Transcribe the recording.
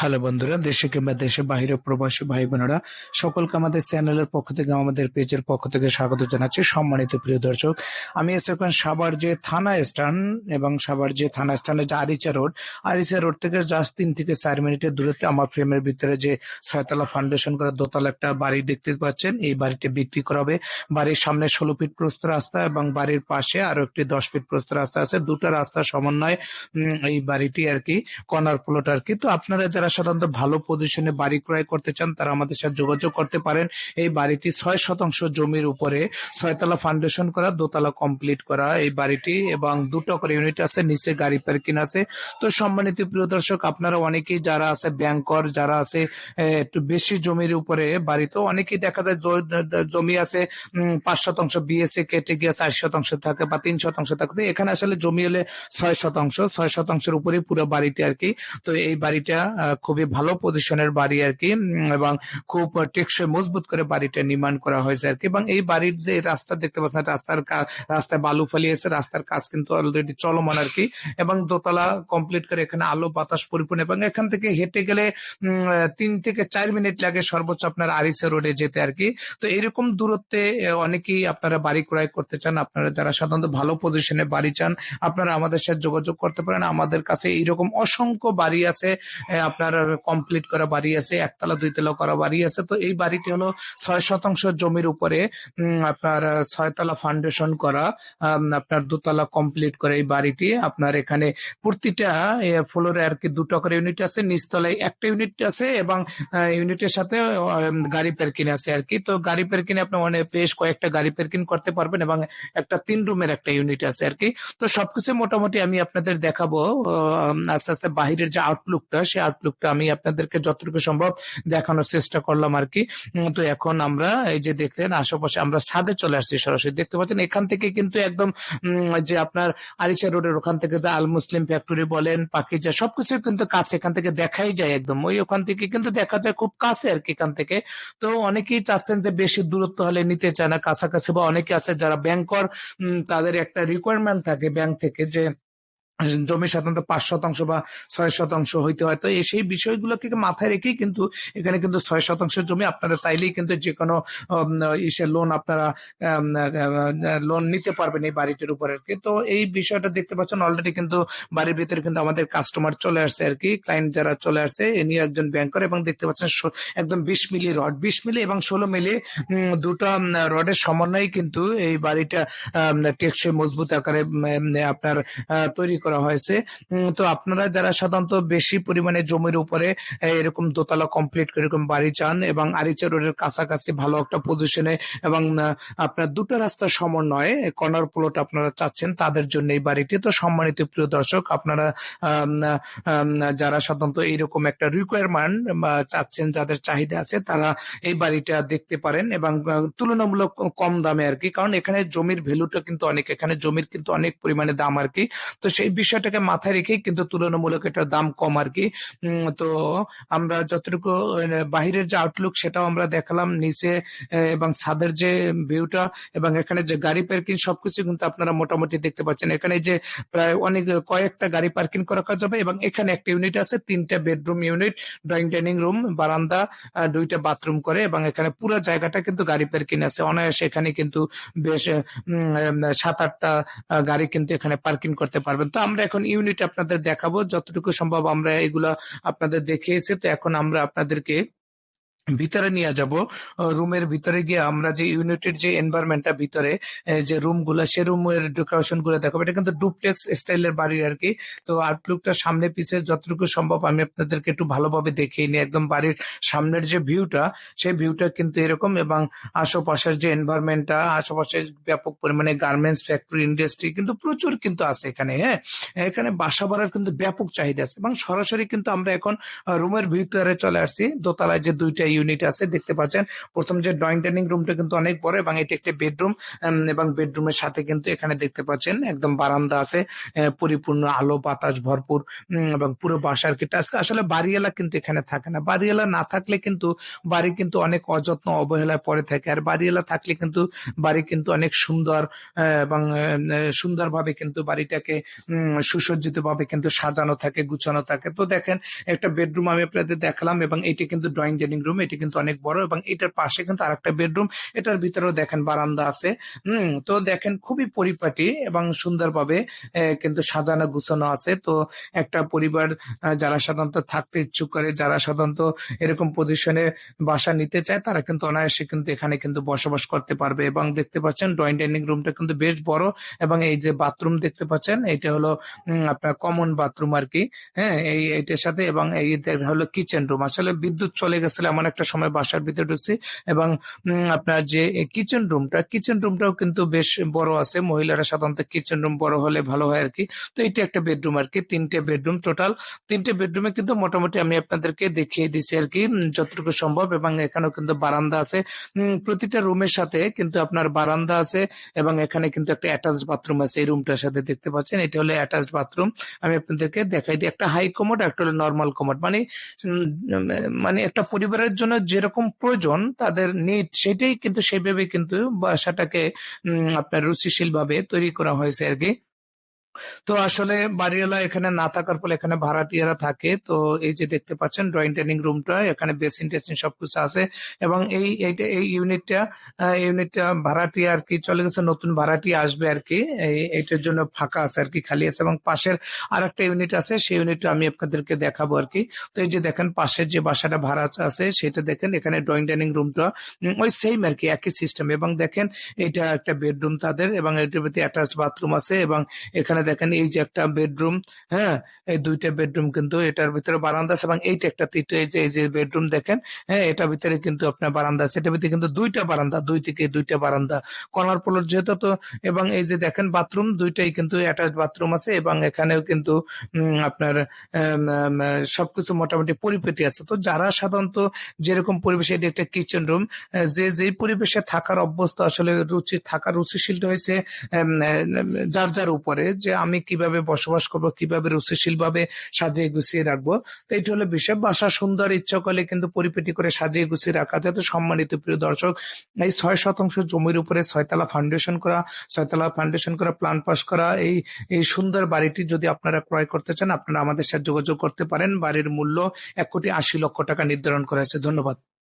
Hello বন্ধুরা, দেশে কিংবা দেশে বাইরে প্রবাসী ভাই বোনেরা সকলকে আমাদের চ্যানেলের পক্ষ থেকে, আমাদের পেজের পক্ষ থেকে স্বাগত জানাচ্ছি সম্মানিত প্রিয় দর্শক। আমি এখন সাবার যে থানা স্ট্যান্ড এবং সাবার যে থানা স্ট্যান্ডে যে আরিচা রোড আরিচা রোড থেকে জাস্ট তিন থেকে চার মিনিটের দূরত্বে আমার ফ্রেমের ভিতরে যে ছয়তলা ফাউন্ডেশন করা দোতলা একটা বাড়ি দেখতে পাচ্ছেন, এই বাড়িটি বিক্রি করা হবে। বাড়ির সামনে ষোলো ফিট প্রস্ত রাস্তা এবং বাড়ির পাশে আরও একটি দশ ফিট প্রস্ত রাস্তা আছে। দুটো রাস্তার সমন্বয়ে এই বাড়িটি আর কি কর্নার প্লট আর কি। তো আপনারা যারা সাধারণত ভালো পজিশনে বাড়ি ক্রয় করতে চান, তারা আমাদের সাথে যোগাযোগ করতে পারেন। এই বাড়িটি ছয় শতাংশ জমির উপরে ছয়তলা ফাউন্ডেশন করা, দোতলা কমপ্লিট করা এই বাড়িটি এবং দুটো করে ইউনিট আছে, নিচে গাড়ি পার্কিং আছে। তো সম্মানিত প্রিয় দর্শক, আপনারা অনেকেই যারা আছে ব্যাংকর যারা আছে একটু বেশি জমির উপরে বাড়ি, তো অনেকেই দেখা যায় জমি আছে পাঁচ শতাংশ বিএসএ কেটে গিয়ে চার শতাংশ থাকে বা তিন শতাংশ থাকে। এখানে আসলে জমি হলে ছয় শতাংশ, ছয় শতাংশের উপরে পুরো বাড়িটি আর কি। তো এই বাড়িটা খুবই ভালো পজিশনের বাড়ি আর কি এবং খুব টেকসই মজবুত করে বাড়িটা নির্মাণ করা হয়েছে আর কি। এবং এই বাড়ির যে রাস্তা দেখতে পাচ্ছেন রাস্তার রাস্তায় বালু ফালিয়েছে রাস্তার কাজ কিন্তু অলরেডি চলমান আর কি। এবং দোতলা কমপ্লিট করে এখানে আলো বাতাস পরিপূর্ণ এবং এখান থেকে হেঁটে গেলে তিন থেকে চার মিনিট লাগে সর্বোচ্চ আপনার আরিসে রোডে যেতে আর কি। তো এরকম দূরত্বে অনেকেই আপনারা বাড়ি ক্রয় করতে চান আপনারা যারা সাধারণত ভালো পজিশনে বাড়ি চান আপনারা আমাদের সাথে যোগাযোগ করতে পারেন। আমাদের কাছে এইরকম অসংখ্য বাড়ি আছে আহ, আপনার কমপ্লিট করা বাড়ি আছে, একতলা, দুইতলা করা বাড়ি আছে। তো এই বাড়িটি হলো ছয় শতাংশ জমির উপরে আপনার ছয়তলা ফাউন্ডেশন করা আপনার দুতলা কমপ্লিট করে এই বাড়িটি। আপনার এখানে প্রতিটা ফ্লোরে আর কি দুটো করে ইউনিট আছে, নিচতলায় একটা ইউনিট আছে এবং ইউনিটের সাথে গাড়ি পার্কিং আছে আর কি। তো গাড়ি পার্কিং আপনি অনেক বেশ কয়েকটা গাড়ি পার্কিং করতে পারবেন এবং একটা তিন রুমের একটা ইউনিট আছে আর কি। তো সবকিছু মোটামুটি আমি আপনাদের দেখাবো আস্তে আস্তে বাহিরের যে আউটলুকটা সেই আউটলুকটা আমি আপনাদেরকে যতটুকু সম্ভব দেখানোর চেষ্টা করলাম আর কি। তো এখন আমরা এই যে দেখলেন, আশেপাশে আমরা ছাদে চলে আসছি সরাসরি। দেখতে পাচ্ছেন, এখান থেকে কিন্তু একদম যে আপনার আরিচা রোডের ওখান থেকে যে আল মুসলিম ফ্যাক্টরি বলেন, পাকিজা, সবকিছু কিন্তু কাছে এখান থেকে দেখাই যায় একদম। ওই ওখান থেকে কিন্তু দেখা যায় খুব কাছে আর কি এখান থেকে। তো অনেকেই চাচ্ছেন যে বেশি দূরত্ব হলে নিতে চায় না, কাছাকাছি বা অনেকে আছে যারা ব্যাংকর তাদের একটা রিকোয়ারমেন্ট থাকে ব্যাংক থেকে যে জমি সাধারণত পাঁচ শতাংশ বা ছয় শতাংশ হইতে হয়। তো এই সেই বিষয়গুলোকে মাথায় রেখেই কিন্তু এখানে কিন্তু ছয় শতাংশ জমি আপনারা চাইলেই কিন্তু যে কোনো ইসে লোন আপনারা লোন নিতে পারবেন এই বাড়িটির কি তো এই বিষয়টা দেখতে পাচ্ছেন অলরেডি কিন্তু বাড়ির ভিতরে কিন্তু আমাদের কাস্টমার চলে আসছে আর কি ক্লায়েন্ট যারা চলে আসছে, এ নিয়ে একজন ব্যাংকার এবং দেখতে পাচ্ছেন একদম বিশ মিলি রড, বিশ মিলি এবং ষোলো মিলি দুটো রডের সমন্বয়ে কিন্তু এই বাড়িটা টেকসই মজবুত আকারে আপনার তৈরি করা হয়েছে। তো আপনারা যারা সাধারণত বেশি পরিমাণে জমির উপরে এরকম দোতলা কমপ্লিট করে এরকম বাড়ি চান এবং আরিচা রোডের কাছাকাছি ভালো একটা পজিশনে এবং আপনার দুটো রাস্তার সমন্বয়ে কর্নার প্লট আপনারা চাচ্ছেন তাদের জন্য এই বাড়িটি। তো সম্মানিত প্রিয় দর্শক, আপনারা যারা সাধারণত এইরকম একটা রিকোয়ারমেন্ট চাচ্ছেন যাদের চাহিদা আছে তারা এই বাড়িটা দেখতে পারেন এবং তুলনামূলক কম দামে আর কি। কারণ এখানে জমির ভ্যালুটা কিন্তু অনেক, এখানে জমির কিন্তু অনেক পরিমাণে দাম আর কি। তো সেই বিষয়টাকে মাথায় রেখে কিন্তু তুলনামূলক এটার দাম কম আর কি। তো আমরা যতটুকু বাহিরের যে আউটলুক সেটাও আমরা দেখালাম, নিচে এবং ছাদের যে ভিউটা এবং এখানে যে গাড়ি পার্কিং সবকিছু কিন্তু আপনারা মোটামুটি দেখতে পাচ্ছেন। এখানে যে প্রায় অনেক, কয়েকটা গাড়ি পার্কিং করা যাবে এবং এখানে একটা ইউনিট আছে, তিনটা bedroom unit drawing dining room বারান্দা দুইটা বাথরুম করে, এবং এখানে পুরো জায়গাটা কিন্তু গাড়ি পার্কিং আছে। অনায়াসে এখানে কিন্তু বেশ সাত আটটা গাড়ি কিন্তু এখানে পার্কিং করতে পারবেন। তো আমরা এখন ইউনিট আপনাদের দেখাবো, যতটুকু সম্ভব আমরা এগুলা আপনাদের দেখিয়েছি। তো এখন আমরা আপনাদেরকে ভিতরে নিয়ে যাব রুমের ভিতরে গিয়ে আমরা যে ইউনিটের যে এনভায়রনমেন্টটা ভিতরে যে রুমগুলা, সে রুমের ডেকোরেশনগুলো দেখাবো এটা কিন্তু ডুপ্লেক্স স্টাইলের বাড়ি আর কি। তো আউটলুকটা সামনে পিছে যতটুকু সম্ভব আমি আপনাদেরকে একটু ভালোভাবে দেখিয়ে নিই। একদম বাড়ির সামনের যে ভিউটা সেই ভিউটা কিন্তু এরকম এবং আশেপাশের যে এনভায়রনমেন্টটা আশেপাশে ব্যাপক পরিমাণে গার্মেন্টস ফ্যাক্টরি ইন্ডাস্ট্রি কিন্তু প্রচুর কিন্তু আছে এখানে হ্যাঁ? এখানে বাসা বাড়ার কিন্তু ব্যাপক চাহিদা আছে এবং সরাসরি কিন্তু আমরা এখন রুমের ভিতরে চলে আসছি। দোতলায় যে দুইটা ইউনিট আছে, দেখতে পাচ্ছেন। প্রথম যে ড্রয়িং ডাইনিং রুমটা কিন্তু অনেক বড় এবং এটি একটি বেডরুম এবং বেডরুমের সাথে কিন্তু এখানে দেখতে পাচ্ছেন, একদম বারান্দা আছে পরিপূর্ণ আলো, বাতাস ভরপুর এবং পুরো বাসার কি টাস্ক আসলে বাড়িওয়ালা কিন্তু এখানে থাকে না। বাড়িওয়ালা না থাকলে কিন্তু বাড়ি কিন্তু অনেক অযত্ন, অবহেলায় পড়ে থাকে। আর বাড়িওয়ালা থাকলে কিন্তু বাড়ি কিন্তু অনেক সুন্দর এবং সুন্দরভাবে কিন্তু বাড়িটাকে সুসজ্জিত ভাবে কিন্তু সাজানো থাকে, গুছানো থাকে। তো দেখেন, একটা বেডরুম আমি আপনাদের দেখালাম, এবং এটি কিন্তু ড্রয়িং ডাইনিং রুম এটি কিন্তু অনেক বড় এবং এটার পাশে কিন্তু আরেকটা বেডরুম। এটার ভিতরেও দেখেন বারান্দা আছে। হম, তো দেখেন খুবই পরিপাটি এবং সুন্দরভাবে কিন্তু সাজানো গুছানো আছে। তো একটা পরিবার যারা সাধারণত থাকতে ইচ্ছুক করে, যারা সাধারণত এরকম পজিশনে বাসা নিতে চায়, তারা কিন্তু অনায়াসে কিন্তু এখানে কিন্তু বসবাস করতে পারবে এবং দেখতে পাচ্ছেন ড্রয়িং ডাইনিং রুমটা কিন্তু বেশ বড় এবং এই যে বাথরুম দেখতে পাচ্ছেন, এটা হলো আপনার কমন বাথরুম আর কি। হ্যাঁ এই, এটার সাথে এবং এই হলো কিচেন রুম আসলে বিদ্যুৎ চলে গেছিল এমন সময় বাসার ভিতরে ঢুকছি এবং আপনার যে কিচেন রুমটা কিচেন রুমটাও কিন্তু বেশ বড় আছে। মহিলারা সাধারণত কিচেন রুম বড় হলে ভালো হয় আর কি তো এটা একটা বেডরুম আর কি তিনটে বেডরুম টোটাল তিনটে বেডরুমে কিন্তু মোটামুটি আমি আপনাদেরকে দেখিয়ে দিছি আর কি যতটুকু সম্ভব এবং এখানেও কিন্তু বারান্দা আছে। প্রতিটা রুমের সাথে কিন্তু আপনার বারান্দা আছে এবং এখানে কিন্তু একটা অ্যাটাচড বাথরুম আছে। এই রুমটার সাথে দেখতে পাচ্ছেন, এটা হলো অ্যাটাচড বাথরুম আমি আপনাদেরকে দেখাই দিই, একটা হাই কমোড একটা হলো নর্মাল কমোড মানে মানে একটা পরিবারের জন্য যেরকম প্রয়োজন তাদের নিট সেটাই কিন্তু সেভাবে কিন্তু বাসাটাকে আপনার রুচিশীল ভাবে তৈরি করা হয়েছে আর কি। তো আসলে বাড়িওয়ালা এখানে না থাকার ফলে এখানে ভাড়াটিয়ারা থাকে। তো এই যে দেখতে পাচ্ছেন ড্রয়িং ডাইনিং রুমটা এখানে বেসিন টেসিন সবকিছু আছে এবং এই, এইটা, এই ইউনিটটা ইউনিটটা ভাড়াটিয়া আর কি চলে গেছে, নতুন ভাড়াটি আসবে আর কি। এইটার জন্য ফাঁকা আছে আর কি, খালি আছে এবং পাশের আর একটা ইউনিট আছে, সেই ইউনিটটা আমি আপনাদেরকে দেখাবো আর কি। তো এই যে দেখেন, পাশের যে বাসাটা ভাড়া আছে সেটা দেখেন, এখানে ড্রয়িং ডাইনিং রুমটা ওই সেম আর কি, একই সিস্টেম এবং দেখেন, এটা একটা বেডরুম তাদের এবং এটার প্রতি অ্যাটাচড বাথরুম আছে এবং এখানে দেখেন, এই যে একটা বেডরুম হ্যাঁ এই দুইটা বেডরুম কিন্তু এটার ভিতরে বারান্দা আছে এবং এইটা একটা তৃতীয় এই যে এই যে বেডরুম দেখেন হ্যাঁ এটার ভিতরে কিন্তু আপনার বারান্দা আছে। এটার ভিতরে কিন্তু দুইটা বারান্দা, দুই থেকে দুইটা বারান্দা। কর্নার প্লট যেহেতু তো, এবং এই যে দেখেন বাথরুম, দুইটাই কিন্তু অ্যাটাচড বাথরুম আছে এবং এখানেও কিন্তু আপনার সবকিছু মোটামুটি পরিপেটি আছে। তো যারা সাধারণত যেরকম পরিবেশে, এটি একটা কিচেন রুম যে, যেই পরিবেশে থাকার অভ্যস্ত আসলে রুচি থাকার রুচিশীলটা হয়েছে যার যার উপরে, যে আমি কীভাবে বসবাস করব, কীভাবে রুচিশীল ভাবে সাজিয়ে গুছিয়ে রাখব। তো এইটা হলো বিষয়। বাসা সুন্দর, ইচ্ছা করলে কিন্তু পরিপেটি করে সাজিয়ে গুছিয়ে রাখা যায়। তো সম্মানিত প্রিয় দর্শক, এই ছয় শতাংশ জমির উপরে ছয়তলা ফাউন্ডেশন করা, ছয়তলা ফাউন্ডেশন করা প্ল্যান পাস করা, এই এই সুন্দর বাড়িটি যদি আপনারা ক্রয় করতে চান, আপনারা আমাদের সাথে যোগাযোগ করতে পারেন। বাড়ির মূল্য এক কোটি আশি লক্ষ টাকা নির্ধারণ করা হয়েছে। ধন্যবাদ।